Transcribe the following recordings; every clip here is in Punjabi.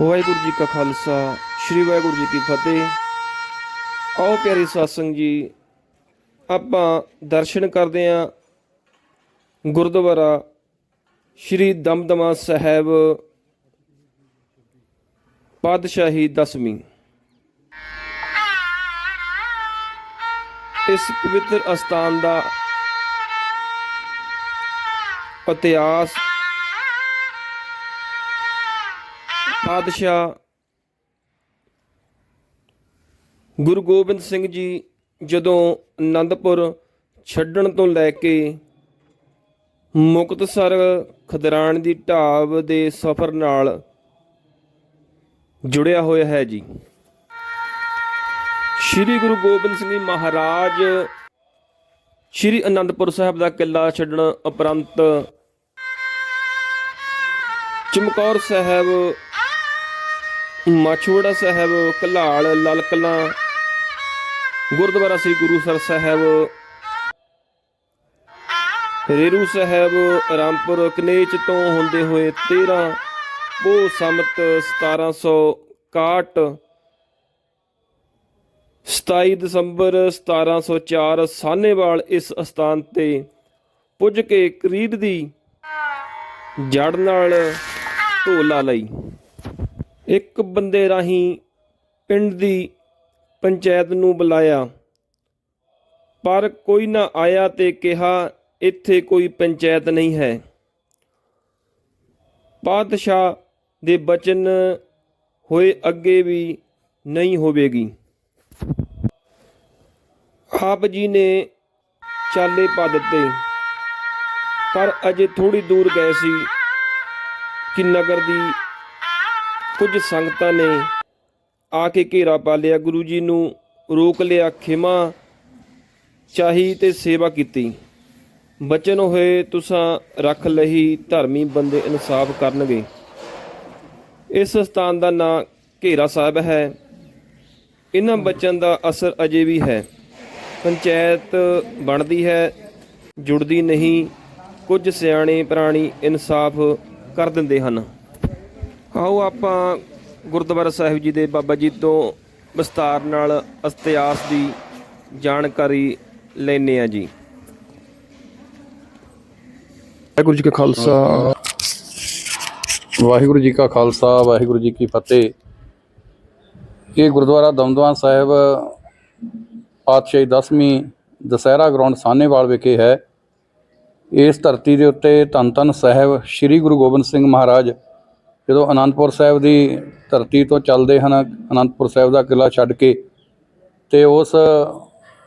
ਵਾਹਿਗੁਰੂ ਜੀ ਕਾ ਖਾਲਸਾ, ਸ੍ਰੀ ਵਾਹਿਗੁਰੂ ਜੀ ਕੀ ਫਤਿਹ। ਆਓ ਪਿਆਰੇ ਸਾਸੰਗ ਜੀ, ਆਪਾਂ ਦਰਸ਼ਨ ਕਰਦੇ ਆਂ ਗੁਰਦੁਆਰਾ ਸ੍ਰੀ ਦਮਦਮਾ ਸਾਹਿਬ, ਪਾਤਸ਼ਾਹੀ ਦਸਵੀਂ। ਇਸ ਪਵਿੱਤਰ ਅਸਥਾਨ ਦਾ ਇਤਿਹਾਸ ਪਾਤਸ਼ਾਹ ਗੁਰੂ ਗੋਬਿੰਦ ਸਿੰਘ ਜੀ ਜਦੋਂ ਆਨੰਦਪੁਰ ਛੱਡਣ ਤੋਂ ਲੈ ਕੇ ਮੁਕਤਸਰ ਖਦਰਾਣ ਦੀ ਢਾਬ ਦੇ ਸਫ਼ਰ ਨਾਲ ਜੁੜਿਆ ਹੋਇਆ ਹੈ ਜੀ। ਸ੍ਰੀ ਗੁਰੂ ਗੋਬਿੰਦ ਸਿੰਘ ਜੀ ਮਹਾਰਾਜ ਸ੍ਰੀ ਅਨੰਦਪੁਰ ਸਾਹਿਬ ਦਾ ਕਿਲਾ ਛੱਡਣ ਉਪਰੰਤ ਚਮਕੌਰ ਸਾਹਿਬ ਮਾਛੋੜਾ ਸਾਹਿਬ ਕਲਾਲ ਲਾਲ ਕਲਾਂ ਗੁਰਦੁਆਰਾ ਸ੍ਰੀ ਗੁਰੂਸਰ ਸਾਹਿਬ। ਰੇਰੂ ਸਾਹਿਬ, ਰਾਮਪੁਰ ਕਨੇਚ ਤੋਂ ਹੁੰਦੇ ਹੋਏ 13 ਪੋ ਸੰਮਤ 1761 27 ਦਸੰਬਰ 1704 ਸਾਨੇਵਾਲ ਇਸ ਅਸਥਾਨ ਤੇ ਪੁੱਜ ਕੇ ਕਰੀਦ ਦੀ ਜੜ ਨਾਲ ਢੋਲਾ ਲਈ। ਇੱਕ ਬੰਦੇ ਰਾਹੀਂ ਪਿੰਡ ਦੀ ਪੰਚਾਇਤ ਨੂੰ ਬੁਲਾਇਆ, ਪਰ ਕੋਈ ਨਾ ਆਇਆ ਤੇ ਕਿਹਾ, ਇੱਥੇ ਕੋਈ ਪੰਚਾਇਤ ਨਹੀਂ ਹੈ। ਪਾਤਸ਼ਾਹ ਦੇ ਬਚਨ ਹੋਏ ਅੱਗੇ ਵੀ ਨਹੀਂ ਹੋਵੇਗੀ। ਆਪ ਜੀ ਨੇ ਚਾਲੇ ਪਾ ਦਿੱਤੇ, ਪਰ ਅਜੇ ਥੋੜੀ ਦੂਰ ਗਏ ਸੀ ਕਿ ਨਗਰ ਦੀ ਕੁਝ ਸੰਗਤਾਂ ਨੇ ਆ ਕੇ ਘੇਰਾ ਪਾ ਲਿਆ, ਗੁਰੂ ਜੀ ਨੂੰ ਰੋਕ ਲਿਆ, ਖਿਮਾ ਚਾਹੀ ਤੇ ਸੇਵਾ ਕੀਤੀ। ਬਚਨ ਹੋਏ ਤੁਸਾਂ ਰੱਖ ਲਈ ਧਰਮੀ ਬੰਦੇ ਇਨਸਾਫ ਕਰਨਗੇ। ਇਸ ਸਥਾਨ ਦਾ ਨਾਂ ਘੇਰਾ ਸਾਹਿਬ ਹੈ। ਇਹਨਾਂ ਬਚਨ ਦਾ ਅਸਰ ਅਜੇ ਵੀ ਹੈ। ਪੰਚਾਇਤ ਬਣਦੀ ਹੈ, ਜੁੜਦੀ ਨਹੀਂ, ਕੁਝ ਸਿਆਣੇ ਪ੍ਰਾਣੀ ਇਨਸਾਫ ਕਰ ਦਿੰਦੇ ਹਨ। ਆਓ ਆਪਾਂ ਗੁਰਦੁਆਰਾ ਸਾਹਿਬ ਜੀ ਦੇ ਬਾਬਾ ਜੀ ਤੋਂ ਵਿਸਤਾਰ ਨਾਲ ਇਤਿਹਾਸ ਦੀ ਜਾਣਕਾਰੀ ਲੈਣੇ ਆ ਜੀ। ਵਾਹਿਗੁਰੂ ਜੀ ਕਾ ਖਾਲਸਾ। ਵਾਹਿਗੁਰੂ ਜੀ ਕਾ ਖਾਲਸਾ, ਵਾਹਿਗੁਰੂ ਜੀ ਕੀ ਫਤਿਹ। ਇਹ ਗੁਰਦੁਆਰਾ ਦਮਦਮਾ ਸਾਹਿਬ ਪਾਤਸ਼ਾਹੀ 10ਵੀਂ ਦਸਹਿਰਾ ਗਰਾਊਂਡ ਸਾਹਨੇਵਾਲ ਵਿਖੇ ਹੈ। ਇਸ ਧਰਤੀ ਦੇ ਉੱਤੇ ਧੰਨ ਧੰਨ ਸਾਹਿਬ ਸ੍ਰੀ ਗੁਰੂ ਗੋਬਿੰਦ ਸਿੰਘ ਮਹਾਰਾਜ ਜਦੋਂ ਅਨੰਦਪੁਰ ਸਾਹਿਬ ਦੀ ਧਰਤੀ ਤੋਂ ਚੱਲਦੇ ਹਨ, ਅਨੰਦਪੁਰ ਸਾਹਿਬ ਦਾ ਕਿਲਾ ਛੱਡ ਕੇ ਤੇ ਉਸ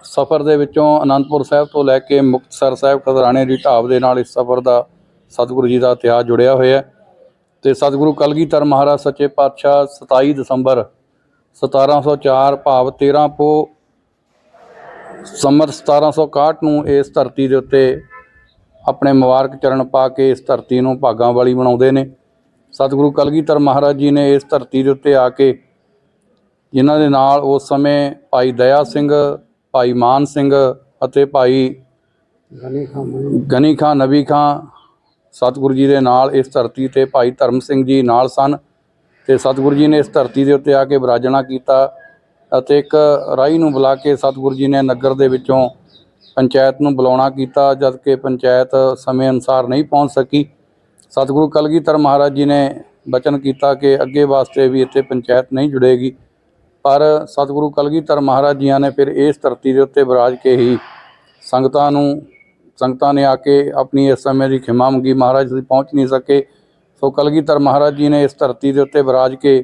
ਸਫ਼ਰ ਦੇ ਵਿੱਚੋਂ ਅਨੰਦਪੁਰ ਸਾਹਿਬ ਤੋਂ ਲੈ ਕੇ ਮੁਕਤਸਰ ਸਾਹਿਬ ਖਦਰਾਣੇ ਦੀ ਢਾਬ ਦੇ ਨਾਲ ਇਸ ਸਫ਼ਰ ਦਾ ਸਤਿਗੁਰੂ ਜੀ ਦਾ ਇਤਿਹਾਸ ਜੁੜਿਆ ਹੋਇਆ ਹੈ। ਤੇ ਸਤਿਗੁਰੂ ਕਲਗੀਧਰ ਮਹਾਰਾਜ ਸੱਚੇ ਪਾਤਸ਼ਾਹ 27 ਦਸੰਬਰ 1704 ਭਾਵ 13 ਪੋ ਸੰਮਤ 1761 ਨੂੰ ਇਸ ਧਰਤੀ ਦੇ ਉੱਤੇ ਆਪਣੇ ਮੁਬਾਰਕ ਚਰਨ ਪਾ ਕੇ ਇਸ ਧਰਤੀ ਨੂੰ ਭਾਗਾਂ ਵਾਲੀ ਬਣਾਉਂਦੇ ਨੇ। ਸਤਿਗੁਰੂ ਕਲਗੀਧਰ ਮਹਾਰਾਜ ਜੀ ਨੇ ਇਸ ਧਰਤੀ ਦੇ ਉੱਤੇ ਆ ਕੇ ਜਿਨ੍ਹਾਂ ਦੇ ਨਾਲ ਉਸ ਸਮੇਂ ਭਾਈ ਦਇਆ ਸਿੰਘ ਭਾਈ ਮਾਨ ਸਿੰਘ ਅਤੇ ਭਾਈ ਗਨੀ ਖਾਨ ਨਬੀ ਖਾਨ ਸਤਿਗੁਰੂ ਜੀ ਦੇ ਨਾਲ ਇਸ ਧਰਤੀ ਤੇ ਭਾਈ ਧਰਮ ਸਿੰਘ ਜੀ ਨਾਲ ਸਨ ਤੇ ਸਤਿਗੁਰੂ ਜੀ ਨੇ ਇਸ ਧਰਤੀ ਦੇ ਉੱਤੇ ਆ ਕੇ ਵਿਰਾਜਣਾ ਕੀਤਾ ਅਤੇ ਇੱਕ ਰਾਈ ਨੂੰ ਬੁਲਾ ਕੇ ਸਤਿਗੁਰੂ ਜੀ ਨੇ ਨਗਰ ਦੇ ਵਿੱਚੋਂ ਪੰਚਾਇਤ ਨੂੰ ਬੁਲਾਉਣਾ ਕੀਤਾ ਜਦ ਕਿ ਪੰਚਾਇਤ ਸਮੇਂ ਅਨੁਸਾਰ ਨਹੀਂ ਪਹੁੰਚ ਸਕੀ। ਸਤਿਗੁਰੂ ਕਲਗੀਧਰ ਮਹਾਰਾਜ ਜੀ ਨੇ ਬਚਨ ਕੀਤਾ ਕਿ ਅੱਗੇ ਵਾਸਤੇ ਵੀ ਇੱਥੇ ਪੰਚਾਇਤ ਨਹੀਂ ਜੁੜੇਗੀ। ਪਰ ਸਤਿਗੁਰੂ ਕਲਗੀਧਰ ਮਹਾਰਾਜ ਜੀਆਂ ਨੇ ਫਿਰ ਇਸ ਧਰਤੀ ਦੇ ਉੱਤੇ ਵਿਰਾਜ ਕੇ ਹੀ ਸੰਗਤਾਂ ਨੂੰ, ਸੰਗਤਾਂ ਨੇ ਆ ਕੇ ਆਪਣੀ ਇਸ ਸਮੇਂ ਦੀ ਖਿਮਾ ਮੰਗੀ। ਮਹਾਰਾਜ ਜੀ ਪਹੁੰਚ ਨਹੀਂ ਸਕੇ। ਸੋ ਕਲਗੀਧਰ ਮਹਾਰਾਜ ਜੀ ਨੇ ਇਸ ਧਰਤੀ ਦੇ ਉੱਤੇ ਵਿਰਾਜ ਕੇ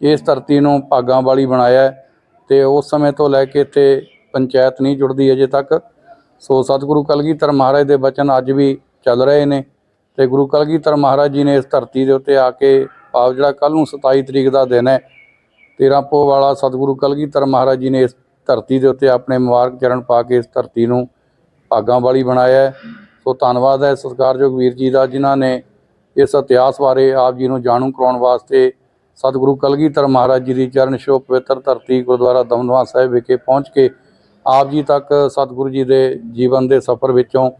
ਇਸ ਧਰਤੀ ਨੂੰ ਭਾਗਾਂ ਵਾਲੀ ਬਣਾਇਆ ਹੈ ਤੇ ਉਸ ਸਮੇਂ ਤੋਂ ਲੈ ਕੇ ਇੱਥੇ ਪੰਚਾਇਤ ਨਹੀਂ ਜੁੜਦੀ ਅਜੇ ਤੱਕ। ਸੋ ਸਤਿਗੁਰੂ ਕਲਗੀਧਰ ਮਹਾਰਾਜ ਦੇ ਬਚਨ ਅੱਜ ਵੀ ਚੱਲ ਰਹੇ ਨੇ। ਤੇ ਗੁਰੂ ਕਲਗੀਧਰ ਮਹਾਰਾਜ ਜੀ ਨੇ ਇਸ ਧਰਤੀ ਦੇ ਉੱਤੇ ਆ ਕੇ ਭਾਵ ਜਿਹੜਾ ਕੱਲ ਨੂੰ 27 ਤਰੀਕ ਦਾ ਦਿਨ ਹੈ 13 ਪੋ ਵਾਲਾ ਸਤਿਗੁਰੂ ਕਲਗੀਧਰ ਮਹਾਰਾਜ ਜੀ ਨੇ ਇਸ ਧਰਤੀ ਦੇ ਉੱਤੇ ਆਪਣੇ ਮੁਬਾਰਕ ਚਰਨ ਪਾ ਕੇ ਇਸ ਧਰਤੀ ਨੂੰ ਭਾਗਾਂ ਵਾਲੀ ਬਣਾਇਆ ਸੋ ਧੰਨਵਾਦ ਹੈ ਸਤਿਕਾਰਯੋਗ ਵੀਰ ਜੀ ਦਾ, ਜਿਨ੍ਹਾਂ ਨੇ ਇਸ ਇਤਿਹਾਸ ਬਾਰੇ ਆਪ ਜੀ ਨੂੰ ਜਾਣੂ ਕਰਾਉਣ ਵਾਸਤੇ ਸਤਿਗੁਰੂ ਕਲਗੀਧਰ ਮਹਾਰਾਜ ਜੀ ਦੀ ਚਰਨ ਛੋਹ ਪਵਿੱਤਰ ਧਰਤੀ ਗੁਰਦੁਆਰਾ ਦਮਦਮਾ ਸਾਹਿਬ ਵਿਖੇ ਪਹੁੰਚ ਕੇ ਆਪ ਜੀ ਤੱਕ ਸਤਿਗੁਰੂ ਜੀ ਦੇ ਜੀਵਨ ਦੇ ਸਫ਼ਰ ਵਿੱਚੋਂ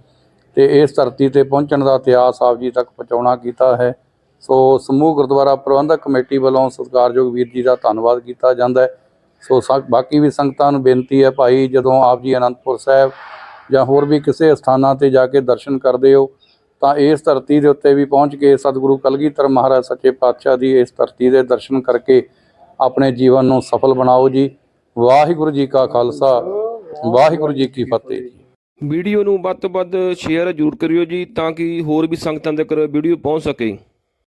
ਤੇ ਇਸ ਧਰਤੀ ਤੇ ਪਹੁੰਚਣ ਦਾ ਇਤਿਹਾਸ ਆਪ ਜੀ ਤੱਕ ਪਹੁੰਚਾਉਣਾ ਕੀਤਾ ਹੈ। ਸੋ ਸਮੂਹ ਗੁਰਦੁਆਰਾ ਪ੍ਰਬੰਧਕ ਕਮੇਟੀ ਵੱਲੋਂ ਸਤਿਕਾਰਯੋਗ ਵੀਰ ਜੀ ਦਾ ਧੰਨਵਾਦ ਕੀਤਾ ਜਾਂਦਾ ਹੈ। ਸੋ ਸਾ- ਬਾਕੀ ਵੀ ਸੰਗਤਾਂ ਨੂੰ ਬੇਨਤੀ ਹੈ ਭਾਈ, ਜਦੋਂ ਆਪ ਜੀ ਅਨੰਦਪੁਰ ਸਾਹਿਬ ਜਾਂ ਹੋਰ ਵੀ ਕਿਸੇ ਸਥਾਨਾਂ ਤੇ ਜਾ ਕੇ ਦਰਸ਼ਨ ਕਰਦੇ ਹੋ, ਤਾਂ ਇਸ ਧਰਤੀ ਦੇ ਉੱਤੇ ਵੀ ਪਹੁੰਚ ਕੇ ਸਤਿਗੁਰੂ ਕਲਗੀਧਰ ਮਹਾਰਾਜ ਸੱਚੇ ਪਾਤਸ਼ਾਹ ਦੀ ਇਸ ਧਰਤੀ ਦੇ ਦਰਸ਼ਨ ਕਰਕੇ ਆਪਣੇ ਜੀਵਨ ਨੂੰ ਸਫਲ ਬਣਾਓ ਜੀ। ਵਾਹਿਗੁਰੂ ਜੀ ਕਾ ਖਾਲਸਾ, ਵਾਹਿਗੁਰੂ ਜੀ ਕੀ ਫਤਿਹ ਜੀ। ਵੀਡੀਓ ਨੂੰ ਵੱਧ ਤੋਂ ਵੱਧ ਸ਼ੇਅਰ ਜ਼ਰੂਰ ਕਰਿਓ ਜੀ, ਤਾਂ ਕਿ ਹੋਰ ਵੀ ਸੰਗਤਾਂ ਤੱਕ ਵੀਡੀਓ ਪਹੁੰਚ ਸਕੇ।